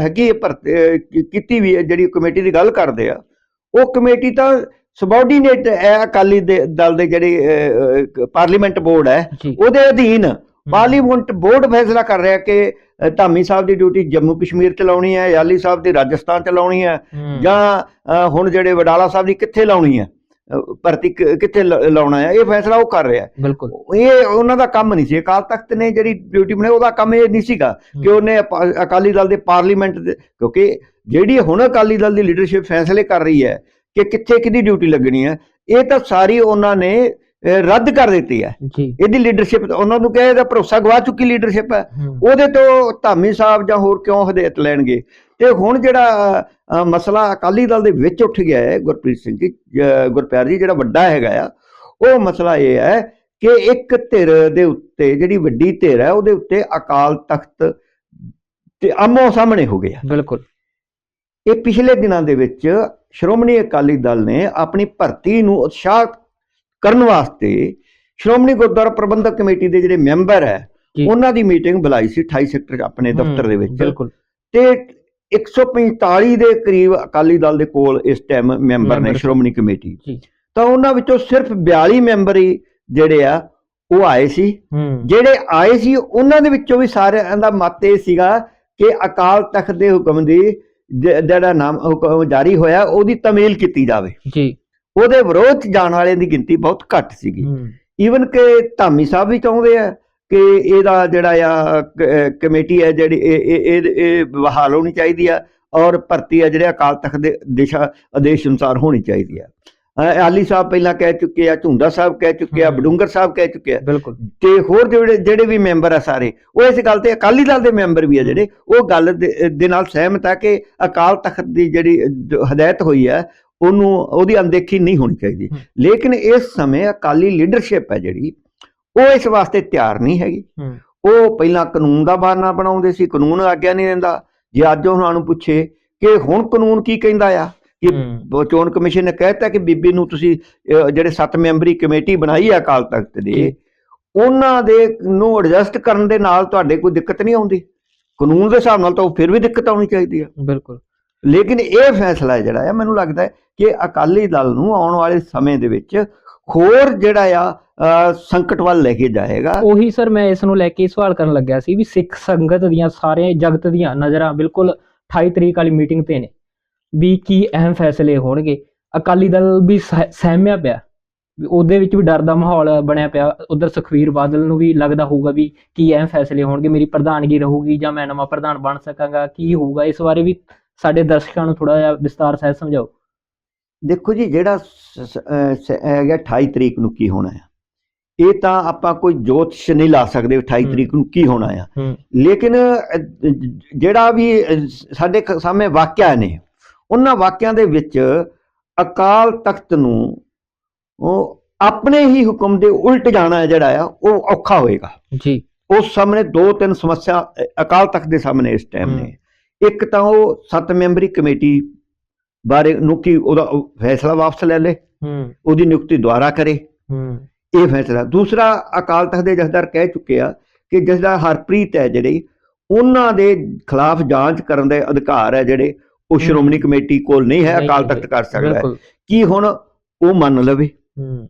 ਹੈਗੀ ਹੈ ਭਰਤੀ ਕੀਤੀ ਵੀ ਹੈ ਜਿਹੜੀ ਕਮੇਟੀ ਦੀ ਗੱਲ ਕਰਦੇ ਆ ਉਹ ਕਮੇਟੀ ਤਾਂ ਸਬਆਰਡੀਨੇਟ ਹੈ ਅਕਾਲੀ ਦੇ ਦਲ ਦੇ ਜਿਹੜੇ ਪਾਰਲੀਮੈਂਟ ਬੋਰਡ ਹੈ ਉਹਦੇ ਅਧੀਨ ਪਾਰਲੀਮੈਂਟ ਬੋਰਡ ਫੈਸਲਾ ਕਰ ਰਿਹਾ ਕਿ ਧਾਮੀ ਸਾਹਿਬ ਦੀ ਡਿਊਟੀ ਜੰਮੂ ਕਸ਼ਮੀਰ ਚ ਲਾਉਣੀ ਹੈ ਯਾਲੀ ਸਾਹਿਬ ਦੀ ਰਾਜਸਥਾਨ ਚ ਲਾਉਣੀ ਹੈ ਜਾਂ ਹੁਣ ਜਿਹੜੇ ਵਡਾਲਾ ਸਾਹਿਬ ਦੀ ਕਿੱਥੇ ਲਾਉਣੀ ਹੈ ਭਰਤੀ ਕਿੱਥੇ ਲਾਉਣਾ ਹੈ ਇਹ ਫੈਸਲਾ ਉਹ ਕਰ ਰਿਹਾ ਬਿਲਕੁਲ। ਇਹ ਉਹਨਾਂ ਦਾ ਕੰਮ ਨਹੀਂ ਸੀ। ਅਕਾਲ ਤਖਤ ਨੇ ਜਿਹੜੀ ਡਿਊਟੀ ਬਣਾਈ ਉਹਦਾ ਕੰਮ ਇਹ ਨਹੀਂ ਸੀਗਾ ਕਿ ਉਹਨੇ ਅਕਾਲੀ ਦਲ ਦੇ ਪਾਰਲੀਮੈਂਟ ਦੇ ਕਿਉਂਕਿ ਜਿਹੜੀ ਹੁਣ ਅਕਾਲੀ ਦਲ ਦੀ ਲੀਡਰਸ਼ਿਪ ਫੈਸਲੇ ਕਰ ਰਹੀ ਹੈ ਕਿ ਕਿੱਥੇ ਕਿਹਦੀ ਡਿਊਟੀ ਲੱਗਣੀ ਹੈ ਇਹ ਤਾਂ ਸਾਰੀ ਉਹਨਾਂ ਨੇ ਰੱਦ ਕਰ ਦਿੱਤੀ ਹੈ। ਇਹਦੀ ਲੀਡਰਸ਼ਿਪ ਉਹਨਾਂ ਨੂੰ ਕਹੇ ਇਹਦਾ ਭਰੋਸਾ ਗਵਾ ਚੁੱਕੀ ਲੀਡਰਸ਼ਿਪ ਹੈ। ਉਹਦੇ ਤੋਂ ਧਾਮੀ ਸਾਹਿਬ ਜਾਂ ਹੋਰ ਕਿਉਂ ਹਦਾਇਤ ਲੈਣਗੇ? ਤੇ ਹੁਣ ਜਿਹੜਾ ਮਸਲਾ ਅਕਾਲੀ ਦਲ ਦੇ ਵਿੱਚ ਉੱਠ ਗਿਆ ਹੈ ਗੁਰਪ੍ਰੀਤ ਸਿੰਘ ਜੀ ਗੁਰਪਿਆਰ ਜੀ ਜਿਹੜਾ ਵੱਡਾ ਹੈਗਾ ਆ ਉਹ ਮਸਲਾ ਇਹ ਹੈ ਕਿ ਇੱਕ ਧਿਰ ਦੇ ਉੱਤੇ ਜਿਹੜੀ ਵੱਡੀ ਧਿਰ ਹੈ ਉਹਦੇ ਉੱਤੇ ਅਕਾਲ ਤਖਤ ਤੇ ਆਮੋ ਸਾਹਮਣੇ ਹੋ ਗਿਆ। ਬਿਲਕੁਲ। ਇਹ ਪਿਛਲੇ ਦਿਨਾਂ ਦੇ ਵਿੱਚ ਸ਼੍ਰੋਮਣੀ ਅਕਾਲੀ ਦਲ ਨੇ ਆਪਣੀ ਭਰਤੀ ਨੂੰ ਉਤਸ਼ਾਹਤ ਕਰਨ ਵਾਸਤੇ ਸ਼੍ਰੋਮਣੀ ਗੁਰਦੁਆਰਾ ਪ੍ਰਬੰਧਕ ਕਮੇਟੀ ਦੇ ਜਿਹੜੇ ਮੈਂਬਰ ਹੈ ਜੀ। ਉਹਨਾਂ ਦੀ ਮੀਟਿੰਗ ਬੁਲਾਈ ਸੀ 28 ਸੈਕਟਰ ਆਪਣੇ ਦਫ਼ਤਰ ਦੇ ਵਿੱਚ। ਬਿਲਕੁਲ। ਤੇ 145 ਦੇ ਕਰੀਬ ਅਕਾਲੀ ਦਲ ਦੇ ਕੋਲ ਇਸ ਟਾਈਮ ਮੈਂਬਰ ਨੇ ਮੈਂਬਰ। ਸ਼੍ਰੋਮਣੀ ਕਮੇਟੀ। ਜੀ। ਤਾਂ ਉਹਨਾਂ ਵਿੱਚੋਂ ਸਿਰਫ 42 ਮੈਂਬਰ ਹੀ ਜਿਹੜੇ ਆ ਉਹ ਆਏ ਸੀ। ਹੂੰ। ਜਿਹੜੇ ਆਏ ਸੀ ਉਹਨਾਂ ਦੇ ਵਿੱਚੋਂ ਵੀ ਸਾਰਿਆਂ ਦਾ ਮਤ ਇਹ ਸੀਗਾ ਕਿ ਅਕਾਲ ਤਖਤ ਦੇ ਹੁਕਮ ਦੀ ਜ- ਜਿਹੜਾ ਨਾਮ ਹੁਕਮ ਜਾਰੀ ਹੋਇਆ ਉਹਦੀ ਤਮੀਲ ਕੀਤੀ ਜਾਵੇ। ਜੀ। ਉਹਦੇ ਵਿਰੋਧ ਚ ਜਾਣ ਵਾਲਿਆਂ ਦੀ ਗਿਣਤੀ ਬਹੁਤ ਘੱਟ ਸੀਗੀ। ਈਵਨ ਕਿ ਧਾਮੀ ਸਾਹਿਬ ਵੀ ਚਾਹੁੰਦੇ ਆ ਕਿ ਇਹਦਾ ਜਿਹੜਾ ਆ ਕਮੇਟੀ ਹੈ ਜਿਹੜੀ ਇਹ ਇਹ ਬਹਾਲ ਹੋਣੀ ਚਾਹੀਦੀ ਆ ਔਰ ਭਰਤੀ ਆ ਜਿਹੜੇ ਅਕਾਲ ਤਖਤ ਦੇ ਦਿਸ਼ਾ ਆਦੇਸ਼ ਅਨੁਸਾਰ ਹੋਣੀ ਚਾਹੀਦੀ ਆ। ਆਲੀ ਸਾਹਿਬ ਪਹਿਲਾਂ ਕਹਿ ਚੁੱਕੇ ਆ ਝੁੰਦਾ ਸਾਹਿਬ ਕਹਿ ਚੁੱਕੇ ਆ। ਬਡੂੰਗਰ ਸਾਹਿਬ ਕਹਿ ਚੁੱਕੇ ਆ। ਬਿਲਕੁਲ। ਤੇ ਹੋਰ ਜਿਹੜੇ ਜਿਹੜੇ ਵੀ ਮੈਂਬਰ ਆ ਸਾਰੇ ਉਹ ਇਸ ਗੱਲ ਤੇ ਅਕਾਲੀ ਦਲ ਦੇ ਮੈਂਬਰ ਵੀ ਆ ਜਿਹੜੇ ਉਹ ਗੱਲ ਦੇ ਨਾਲ ਸਹਿਮਤ ਆ ਕਿ ਅਕਾਲ ਤਖਤ ਦੀ ਜਿਹੜੀ ਹਦਾਇਤ ਹੋਈ ਹੈ ਉਹਨੂੰ ਉਹਦੀ ਅਣਦੇਖੀ ਨਹੀਂ ਹੋਣੀ ਚਾਹੀਦੀ। ਲੇਕਿਨ ਇਸ ਸਮੇਂ ਅਕਾਲੀ ਲੀਡਰਸ਼ਿਪ ਹੈ ਜਿਹੜੀ ਉਹ ਇਸ ਵਾਸਤੇ ਤਿਆਰ ਨਹੀਂ ਹੈਗੀ। ਉਹ ਪਹਿਲਾਂ ਕਾਨੂੰਨ ਦਾ ਬਹਾਨਾ ਬਣਾਉਂਦੇ ਸੀ ਕਾਨੂੰਨ ਆਗਿਆ ਨਹੀਂ ਦਿੰਦਾ। ਜੇ ਅੱਜ ਉਹਨਾਂ ਨੂੰ ਪੁੱਛੇ ਕਿ ਹੁਣ ਕਾਨੂੰਨ ਕੀ ਕਹਿੰਦਾ ਆ ਕਿ ਚੋਣ ਕਮਿਸ਼ਨ ਨੇ ਕਹਿਤਾ ਕਿ ਬੀਬੀ ਨੂੰ ਤੁਸੀਂ ਜਿਹੜੇ 7 ਮੈਂਬਰੀ ਕਮੇਟੀ ਬਣਾਈ ਹੈ ਅਕਾਲ ਤਖਤ। ਦੀ ਉਹਨਾਂ ਦੇ ਨੂੰ ਐਡਜਸਟ ਕਰਨ ਦੇ ਨਾਲ ਤੁਹਾਡੇ ਕੋਈ ਦਿੱਕਤ ਨਹੀਂ ਆਉਂਦੀ। ਕਾਨੂੰਨ ਦੇ ਹਿਸਾਬ ਨਾਲ ਤਾਂ ਉਹ ਫਿਰ ਵੀ ਦਿੱਕਤ ਆਉਣੀ ਚਾਹੀਦੀ ਆ। ਬਿਲਕੁਲ। ਲੇਕਿਨ ਇਹ ਫੈਸਲਾ ਜਿਹੜਾ ਆ, ਮੈਨੂੰ ਲੱਗਦਾ ਕਿ ਅਕਾਲੀ ਦਲ ਨੂੰ ਆਉਣ ਵਾਲੇ ਸਮੇਂ ਦੇ ਵਿੱਚ ਹੋਰ ਜਿਹੜਾ ਆ ਸੰਕਟ ਵੱਲ ਲੈ ਕੇ ਜਾਏਗਾ। ਉਹੀ ਸਰ ਮੈਂ ਇਸ ਨੂੰ ਲੈ ਕੇ ਸਵਾਲ ਕਰਨ ਲੱਗਿਆ ਸੀ ਵੀ ਸਿੱਖ ਸੰਗਤ ਦੀਆਂ ਸਾਰੇ ਜਗਤ ਦੀਆਂ ਨਜ਼ਰਾਂ ਬਿਲਕੁਲ 28 ਤਰੀਕ ਵਾਲੀ ਮੀਟਿੰਗ ਤੇ ਨੇ, ਵੀ ਕੀ ਅਹਿਮ ਫੈਸਲੇ ਹੋਣਗੇ। ਅਕਾਲੀ ਦਲ ਵੀ ਸਹਿ- ਸਹਿਮਿਆ ਪਿਆ, ਵੀ ਉਹਦੇ ਵਿੱਚ ਵੀ ਡਰ ਦਾ ਮਾਹੌਲ ਬਣਿਆ ਪਿਆ। ਉਧਰ ਸੁਖਵੀਰ ਬਾਦਲ ਨੂੰ ਵੀ ਲੱਗਦਾ ਹੋਊਗਾ ਵੀ ਕੀ ਅਹਿਮ ਫੈਸਲੇ ਹੋਣਗੇ, ਮੇਰੀ ਪ੍ਰਧਾਨਗੀ ਰਹੂਗੀ ਜਾਂ ਮੈਂ ਨਵਾਂ ਪ੍ਰਧਾਨ ਬਣ ਸਕਾਂਗਾ, ਕੀ ਹੋਊਗਾ, ਇਸ ਬਾਰੇ ਵੀ ਸਾਡੇ ਦਰਸ਼ਕਾਂ ਨੂੰ ਥੋੜਾ ਜਿਹਾ ਵਿਸਤਾਰ ਸਹਿਤ ਸਮਝਾਓ। ਦੇਖੋ ਜੀ ਜਿਹੜਾ ਹੈਗਾ 28 ਤਰੀਕ ਨੂੰ ਕੀ ਹੋਣਾ ਹੈ ਇਹ ਤਾਂ ਆਪਾਂ ਕੋਈ ਜੋਤਿਸ਼ ਨਹੀਂ ਲਾ ਸਕਦੇ 28 ਹਮ। ਤਰੀਕ ਨੂੰ ਕੀ ਹੋਣਾ ਆ। ਹੂੰ। ਲੇਕਿਨ ਜਿਹੜਾ ਵੀ ਸਾਡੇ ਸਾਹਮਣੇ ਵਾਕਿਆ ਨੇ ਉਹਨਾਂ ਵਾਕਿਆਂ ਦੇ ਵਿੱਚ ਅਕਾਲ ਤਖਤ ਨੂੰ ਉਹ ਆਪਣੇ ਹੀ ਹੁਕਮ ਦੇ ਉਲਟ ਜਾਣਾ ਹੈ ਜਿਹੜਾ ਆ ਉਹ ਔਖਾ ਹੋਏਗਾ। ਜੀ। ਉਸ ਸਾਹਮਣੇ ਦੋ ਤਿੰਨ ਸਮੱਸਿਆ ਅਕਾਲ ਤਖਤ ਦੇ ਸਾਹਮਣੇ ਇਸ ਟਾਈਮ ਨੇ। ਇੱਕ ਤਾਂ ਉਹ ਸੱਤ ਮੈਂਬਰੀ ਕਮੇਟੀ ਬਾਰੇ ਨੂੰ ਕੀ ਉਹਦਾ ਉਹ ਫੈਸਲਾ ਵਾਪਸ ਲੈ ਲੇ ਹੂੰ। ਉਹਦੀ ਨਿਯੁਕਤੀ ਦੁਆਰਾ ਕਰੇ। ਹੂੰ। ਇਹ ਫੈਸਲਾ। ਦੂਸਰਾ ਅਕਾਲ ਤਖਤ ਦੇ ਜਥੇਦਾਰ ਕਹਿ ਚੁੱਕੇ ਆ ਕਿ ਜਥੇਦਾਰ ਹਰਪ੍ਰੀਤ ਹੈ ਜਿਹੜੀ ਉਹਨਾਂ ਦੇ ਖਿਲਾਫ ਜਾਂਚ ਕਰਨ ਦੇ ਅਧਿਕਾਰ ਹੈ ਜਿਹੜੇ ਉਹ। ਸ਼੍ਰੋਮਣੀ ਕਮੇਟੀ ਕੋਲ ਨਹੀਂ ਹੈ ਅਕਾਲ। ਤਖਤ ਕਰ ਸਕਦਾ ਹੈ। ਕੀ ਹੁਣ ਉਹ ਮੰਨ ਲਵੇ? ਹੂੰ।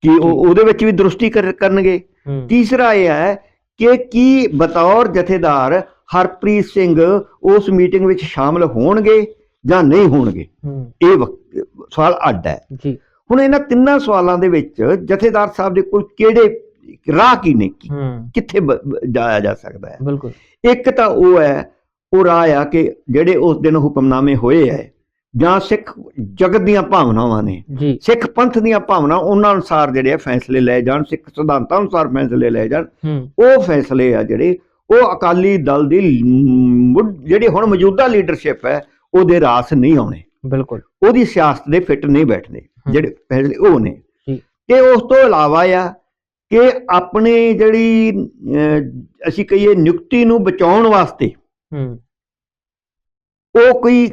ਕਿ ਉਹ ਉਹਦੇ ਵਿੱਚ ਵੀ ਦਰੁਸਤੀ ਕਰ- ਕਰਨਗੇ। ਤੀਸਰਾ ਇਹ ਹੈ ਕਿ ਕੀ ਬਤੌਰ ਜਥੇਦਾਰ ਹਰਪ੍ਰੀਤ ਸਿੰਘ ਉਸ ਮੀਟਿੰਗ ਵਿੱਚ ਸ਼ਾਮਲ ਹੋਣਗੇ ਜਾਂ ਨਹੀਂ ਹੋਣਗੇ? ਇਹ ਸਵਾਲ ਅੱਡ ਹੈ। ਜੀ। ਹੁਣ ਇਹਨਾਂ ਤਿੰਨਾਂ ਸਵਾਲਾਂ ਦੇ ਵਿੱਚ ਜਥੇਦਾਰ ਸਾਹਿਬ ਦੇ ਕੋਲ ਕਿਹੜੇ ਰਾਹ ਕੀ ਨੇ ਕਿੱਥੇ ਜਾਇਆ ਜਾ ਸਕਦਾ ਹੈ? ਬਿਲਕੁਲ। ਇੱਕ ਤਾਂ ਉਹ ਹੈ ਉਹ ਰਾਹ ਆ ਕਿ ਜਿਹੜੇ ਉਸ ਦਿਨ ਹੁਕਮਨਾਮੇ ਹੋਏ ਹੈ ਜਾਂ ਸਿੱਖ ਜਗਤ ਦੀਆਂ ਭਾਵਨਾਵਾਂ ਨੇ। ਸਿੱਖ ਪੰਥ ਦੀਆਂ ਭਾਵਨਾ ਉਹਨਾਂ ਅਨੁਸਾਰ ਜਿਹੜੇ ਫੈਸਲੇ ਲਏ ਜਾਣ ਸਿੱਖ ਸਿਧਾਂਤਾਂ ਅਨੁਸਾਰ ਫੈਸਲੇ ਲਏ ਜਾਣ। ਉਹ ਫੈਸਲੇ ਆ ਜਿਹੜੇ ਉਹ ਅਕਾਲੀ ਦਲ ਦੀ ਜਿਹੜੀ ਹੁਣ ਮੌਜੂਦਾ ਲੀਡਰਸ਼ਿਪ ਹੈ ਉਹਦੇ ਰਾਸ ਨਹੀਂ ਆਉਣੇ। ਬਿਲਕੁਲ। ਉਹਦੀ ਸਿਆਸਤ ਦੇ ਫਿੱਟ ਨਹੀਂ ਬੈਠਦੇ। ਜਿਹੜੇ ਫੈਸਲੇ ਉਹ ਨੇ। ਤੇ ਉਸ ਤੋਂ ਇਲਾਵਾ ਆ ਕਿ ਆਪਣੀ ਜਿਹੜੀ ਅਸੀਂ ਕਹੀਏ ਨਿਯੁਕਤੀ ਨੂੰ ਬਚਾਉਣ ਵਾਸਤੇ ਹੂੰ। ਉਹ ਕੋਈ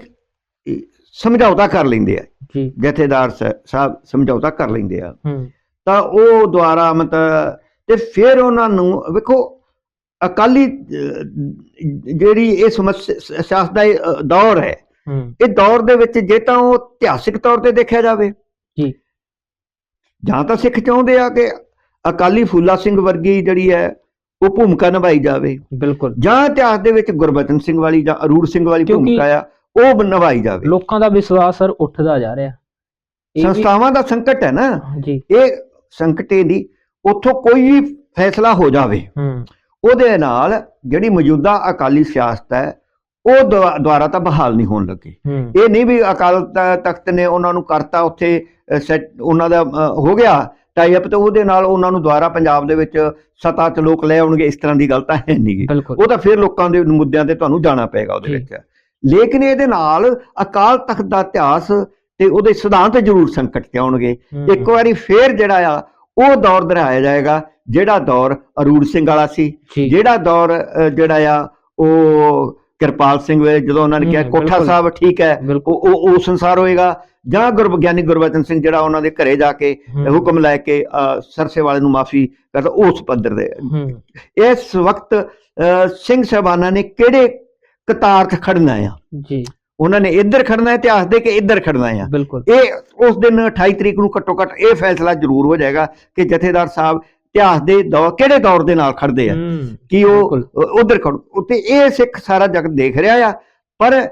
ਸਮਝੌਤਾ ਕਰ ਲੈਂਦੇ ਆ। ਜੀ। ਜਥੇਦਾਰ ਸਾਹਿਬ ਸਮਝੌਤਾ ਕਰ ਲੈਂਦੇ ਆ। ਹੂੰ। ਤਾਂ ਉਹ ਦੁਆਰਾ ਮਤਲਬ ਤੇ ਫਿਰ ਉਹਨਾਂ ਨੂੰ ਵੇਖੋ ਅਕਾਲੀ ਜਿਹੜੀ ਇਹ ਸਮੱਸਿਆ ਸਿਆਸਤ ਦਾ ਦੌਰ ਹੈ ਇਹ ਦੌਰ ਦੇ ਵਿੱਚ ਜੇ ਤਾਂ ਉਹ ਇਤਿਹਾਸਿਕ ਤੌਰ ਤੇ ਦੇਖਿਆ ਜਾਵੇ। ਜੀ। ਜਾਂ ਤਾਂ ਸਿੱਖ ਚਾਹੁੰਦੇ ਆ ਕਿ ਅਕਾਲੀ ਫੂਲਾ ਸਿੰਘ ਵਰਗੀ ਜਿਹੜੀ ਹੈ ਉਹ ਭੂਮਿਕਾ ਨਿਭਾਈ ਜਾਵੇ। ਬਿਲਕੁਲ। ਜਾਂ ਇਤਿਹਾਸ ਦੇ ਵਿੱਚ ਗੁਰਬਚਨ ਸਿੰਘ ਵਾਲੀ ਜਾਂ ਅਰੂੜ ਸਿੰਘ ਵਾਲੀ ਭੂਮਿਕਾ ਆ ਉਹ ਨਿਭਾਈ ਜਾਵੇ। ਲੋਕਾਂ ਦਾ ਵਿਸ਼ਵਾਸ ਸਰ ਉੱਠਦਾ ਜਾ ਰਿਹਾ। ਸੰਸਥਾਵਾਂ ਦਾ ਸੰਕਟ ਹੈ ਨਾ। ਜੀ। ਇਹ ਸੰਕਟ ਨਹੀਂ ਉੱਥੋਂ ਕੋਈ ਵੀ ਫੈਸਲਾ ਹੋ ਜਾਵੇ। ਹੂੰ। ਉਹਦੇ ਨਾਲ ਜਿਹੜੀ ਮੌਜੂਦਾ ਅਕਾਲੀ ਸਿਆਸਤ ਹੈ ਉਹ ਦੁਆ- ਦੁਆਰਾ ਤਾਂ ਬਹਾਲ ਨਹੀਂ ਹੋਣ ਲੱਗੀ। ਇਹ ਨਹੀਂ ਵੀ ਅਕਾਲ ਤਖਤ ਨੇ ਉਹਨਾਂ ਨੂੰ ਕਰਤਾ ਉੱਥੇ ਸੈਟ ਉਹਨਾਂ ਦਾ ਹੋ ਗਿਆ ਟਾਈ ਅਪ ਤੇ ਉਹਦੇ ਨਾਲ ਉਹਨਾਂ ਨੂੰ ਦੁਆਰਾ ਪੰਜਾਬ ਦੇ ਵਿੱਚ ਸਤਾ ਚ ਲੋਕ ਲੈ ਆਉਣਗੇ ਇਸ ਤਰ੍ਹਾਂ ਦੀ ਗੱਲ ਤਾਂ ਹੈ ਨਹੀਂਗੀ ਬਿਲਕੁਲ। ਉਹ ਤਾਂ ਫਿਰ ਲੋਕਾਂ ਦੇ ਮੁੱਦਿਆਂ ਤੇ ਤੁਹਾਨੂੰ ਜਾਣਾ ਪਏਗਾ ਉਹਦੇ। ਵਿੱਚ। ਲੇਕਿਨ ਇਹਦੇ ਨਾਲ ਅਕਾਲ ਤਖਤ ਦਾ ਇਤਿਹਾਸ ਤੇ ਉਹਦੇ ਸਿਧਾਂਤ ਜ਼ਰੂਰ ਸੰਕਟ ਤੇ ਆਉਣਗੇ। ਇੱਕ ਵਾਰੀ ਫੇਰ ਜਿਹੜਾ ਆ ਉਹ ਦੌਰ ਦੁਹਰਾਇਆ ਜਾਏਗਾ ਜਿਹੜਾ ਦੌਰ ਅਰੂੜ ਸਿੰਘ ਵਾਲਾ ਸੀ ਜਿਹੜਾ ਦੌਰ ਜਿਹੜਾ ਆ ਉਹ ਕਿਰਪਾਲ ਸਿੰਘ ਵੇ ਜਦੋਂ ਉਹਨਾਂ ਨੇ ਕਿਹਾ ਕੋਠਾ। ਸਾਹਿਬ ਠੀਕ ਹੈ ਉਹ ਉਹ ਸੰਸਾਰ ਹੋਏਗਾ ਜਾਂ ਗੁਰਵਿਗਿਆਨੀ ਗੁਰਬਚਨ ਸਿੰਘ ਜਿਹੜਾ ਉਹਨਾਂ ਦੇ ਘਰੇ ਜਾ ਕੇ ਹੁਕਮ ਲੈ ਕੇ ਸਰਸੇ ਵਾਲੇ ਨੂੰ ਮਾਫੀ ਕਰਦਾ ਉਸ ਪੱਧਰ ਦੇ ਇਸ ਵਕਤ ਸਿੰਘ ਸਾਹਿਬਾਨਾਂ ਨੇ ਕਿਹੜੇ ਕਤਾਰ 'ਚ ਖੜਨਾ ਆ? ਜੀ। ਉਹਨਾਂ ਨੇ ਇੱਧਰ ਖੜਨਾ ਹੈ ਇਤਿਹਾਸ ਦੇ ਕਿ ਇੱਧਰ ਖੜਨਾ ਬਿਲਕੁਲ। ਇਹ ਉਸ ਦਿਨ 28 ਤਰੀਕ ਨੂੰ ਘੱਟੋ ਘੱਟ ਇਹ ਫੈਸਲਾ ਜ਼ਰੂਰ ਹੋ ਜਾਏਗਾ ਕਿ ਜਥੇਦਾਰ ਸਾਹਿਬ ਇਤਿਹਾਸ ਦੇ ਦੌਰ ਕਿਹੜੇ ਦੌਰ ਦੇ ਨਾਲ ਖੜਦੇ ਆ? ਕਿ ਉਹ। ਉਧਰ ਖੜ। ਉੱਤੇ ਇਹ ਸਿੱਖ ਸਾਰਾ ਜਗਤ ਦੇਖ ਰਿਹਾ ਆ। ਪਰ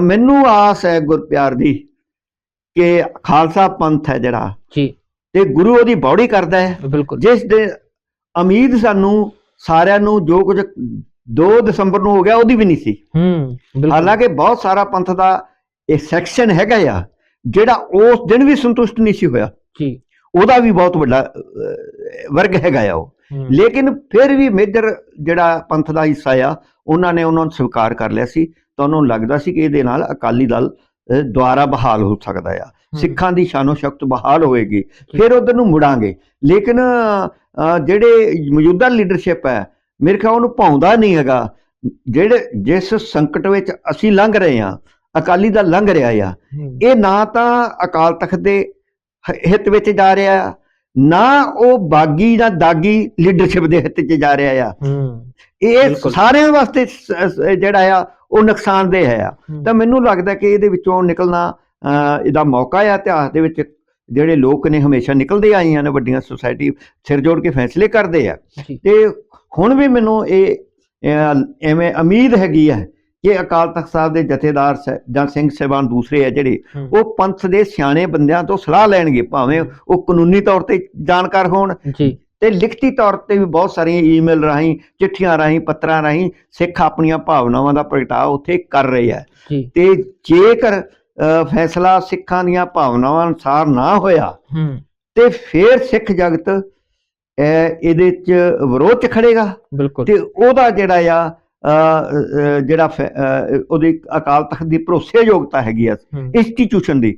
ਮੈਨੂੰ ਆਸ ਹੈ ਗੁਰਪਿਆਰ ਦੀ ਕਿ ਖਾਲਸਾ ਪੰਥ ਹੈ ਜਿਹੜਾ ਜੀ। ਤੇ ਗੁਰੂ ਉਹਦੀ ਬੌੜੀ ਕਰਦਾ ਹੈ। ਜਿਸ ਦੇ ਉਮੀਦ ਸਾਨੂੰ ਸਾਰਿਆਂ ਨੂੰ ਜੋ ਕੁਝ 2 ਦਸੰਬਰ ਨੂੰ ਹੋ ਗਿਆ ਉਹਦੀ ਵੀ ਨਹੀਂ ਸੀ। ਬਿਲਕੁਲ। ਹਾਲਾਂਕਿ ਬਹੁਤ ਸਾਰਾ ਪੰਥ ਦਾ ਇਹ ਸੈਕਸ਼ਨ ਹੈਗਾ ਆ ਜਿਹੜਾ ਉਸ ਦਿਨ ਵੀ ਸੰਤੁਸ਼ਟ ਨਹੀਂ ਸੀ ਹੋਇਆ। ਜੀ। ਉਹਦਾ ਵੀ ਬਹੁਤ ਵੱਡਾ ਵਰਗ ਹੈਗਾ ਆ ਉਹ। ਲੇਕਿਨ ਫਿਰ ਵੀ ਮੇਜਰ ਜਿਹੜਾ ਪੰਥ ਦਾ ਹਿੱਸਾ ਆ ਉਹਨਾਂ ਨੇ ਉਹਨਾਂ ਨੂੰ ਸਵੀਕਾਰ ਕਰ ਲਿਆ ਸੀ। ਤਾਂ ਉਹਨਾਂ ਲੱਗਦਾ ਸੀ ਕਿ ਇਹਦੇ ਨਾਲ ਅਕਾਲੀ ਦਲ ਦੁਆਰਾ ਬਹਾਲ ਹੋ ਸਕਦਾ ਆ। ਸਿੱਖਾਂ ਦੀ ਸ਼ਾਨੋ ਸ਼ਕਤ ਬਹਾਲ ਹੋਏਗੀ ਫਿਰ ਉਧਰ ਨੂੰ ਮੁੜਾਂਗੇ। ਲੇਕਿਨ ਜਿਹੜੇ ਮੌਜੂਦਾ ਲੀਡਰਸ਼ਿਪ ਹੈ ਮੇਰੇ ਖਿਆਲ ਉਹਨੂੰ ਪਾਉਂਦਾ ਨਹੀਂ ਹੈਗਾ। ਜਿਹੜੇ ਜਿਸ ਸੰਕਟ ਵਿੱਚ ਅਸੀਂ ਲੰਘ ਰਹੇ ਹਾਂ ਅਕਾਲੀ ਦਲ ਲੰਘ ਰਿਹਾ ਆ ਇਹ ਨਾ ਤਾਂ ਅਕਾਲ ਤਖਤ ਦੇ ਹਿੱਤ ਵਿੱਚ ਜਾ ਰਿਹਾ ਆ ਨਾ ਉਹ ਬਾਗੀ ਜਾਂ ਦਾਗੀ ਲੀਡਰਸ਼ਿਪ ਦੇ ਹਿੱਤ 'ਚ ਜਾ ਰਿਹਾ ਆ। ਇਹ। ਸਾਰਿਆਂ ਵਾਸਤੇ ਜਿਹੜਾ ਆ ਉਹ ਨੁਕਸਾਨਦੇਹ ਹੈ ਆ। ਤਾਂ ਮੈਨੂੰ ਲੱਗਦਾ ਕਿ ਇਹਦੇ ਵਿੱਚੋਂ ਨਿਕਲਣਾ ਇਹਦਾ ਮੌਕਾ ਆ ਇਤਿਹਾਸ ਦੇ ਵਿੱਚ ਜਿਹੜੇ ਲੋਕ ਨੇ ਹਮੇਸ਼ਾ ਨਿਕਲਦੇ ਆਈਆਂ ਨੇ ਵੱਡੀਆਂ ਸੁਸਾਇਟੀ ਸਿਰ ਜੋੜ ਕੇ ਫੈਸਲੇ ਕਰਦੇ ਆ। ਤੇ ਹੁਣ ਵੀ ਮੈਨੂੰ ਇਹ ਐਵੇਂ ਉਮੀਦ ਹੈਗੀ ਹੈ ਕਿ ਅਕਾਲ ਤਖਤ ਸਾਹਿਬ ਦੇ ਜਥੇਦਾਰ ਜਾਂ ਸਿੰਘ ਸਾਹਿਬਾਨ ਦੂਸਰੇ ਆ ਜਿਹੜੇ ਉਹ ਪੰਥ ਦੇ ਸਿਆਣੇ ਬੰਦਿਆਂ ਤੋਂ ਸਲਾਹ ਲੈਣਗੇ ਭਾਵੇਂ ਉਹ ਕਾਨੂੰਨੀ ਤੌਰ ਤੇ ਜਾਣਕਾਰ ਹੋਣ। ਜੀ। ਤੇ ਲਿਖਤੀ ਤੌਰ ਤੇ ਵੀ ਬਹੁਤ ਸਾਰੀਆਂ ਈਮੇਲ ਰਾਹੀਂ ਚਿੱਠੀਆਂ ਰਾਹੀਂ ਪੱਤਰਾਂ ਰਾਹੀਂ ਸਿੱਖ ਆਪਣੀਆਂ ਭਾਵਨਾਵਾਂ ਦਾ ਪ੍ਰਗਟਾਅ ਉੱਥੇ ਕਰ ਰਹੇ ਆ। ਤੇ ਜੇਕਰ ਫੈਸਲਾ ਸਿੱਖਾਂ ਦੀਆਂ ਭਾਵਨਾਵਾਂ ਅਨੁਸਾਰ ਨਾ ਹੋਇਆ ਤੇ ਫਿਰ ਸਿੱਖ ਜਗਤ ਇਹਦੇ ਚ ਵਿਰੋਧ ਚ ਖੜੇਗਾ? ਬਿਲਕੁਲ। ਤੇ ਉਹਦਾ ਜਿਹੜਾ ਆ ਜਿਹੜਾ ਉਹਦੀ ਅਕਾਲ ਤਖਤ ਦੀ ਭਰੋਸੇਯੋਗਤਾ ਹੈਗੀ ਆ ਇੰਸਟੀਟਿਊਸ਼ਨ ਦੀ।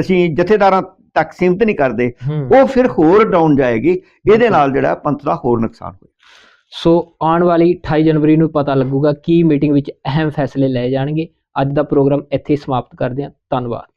ਅਸੀਂ ਜਥੇਦਾਰਾਂ ਤੱਕ ਸੀਮਤ ਨਹੀਂ ਕਰਦੇ। ਉਹ ਫਿਰ ਹੋਰ ਡਾਊਨ ਜਾਏਗੀ। ਇਹਦੇ ਨਾਲ ਜਿਹੜਾ ਪੰਥ ਦਾ ਹੋਰ ਨੁਕਸਾਨ ਹੋਏਗਾ। ਸੋ ਆਉਣ ਵਾਲੀ 28 ਜਨਵਰੀ ਨੂੰ ਪਤਾ ਲੱਗੂਗਾ ਕੀ ਮੀਟਿੰਗ ਵਿੱਚ ਅਹਿਮ ਫੈਸਲੇ ਲਏ ਜਾਣਗੇ। ਅੱਜ ਦਾ ਪ੍ਰੋਗਰਾਮ ਇੱਥੇ ਸਮਾਪਤ ਕਰਦੇ ਹਾਂ। ਧੰਨਵਾਦ।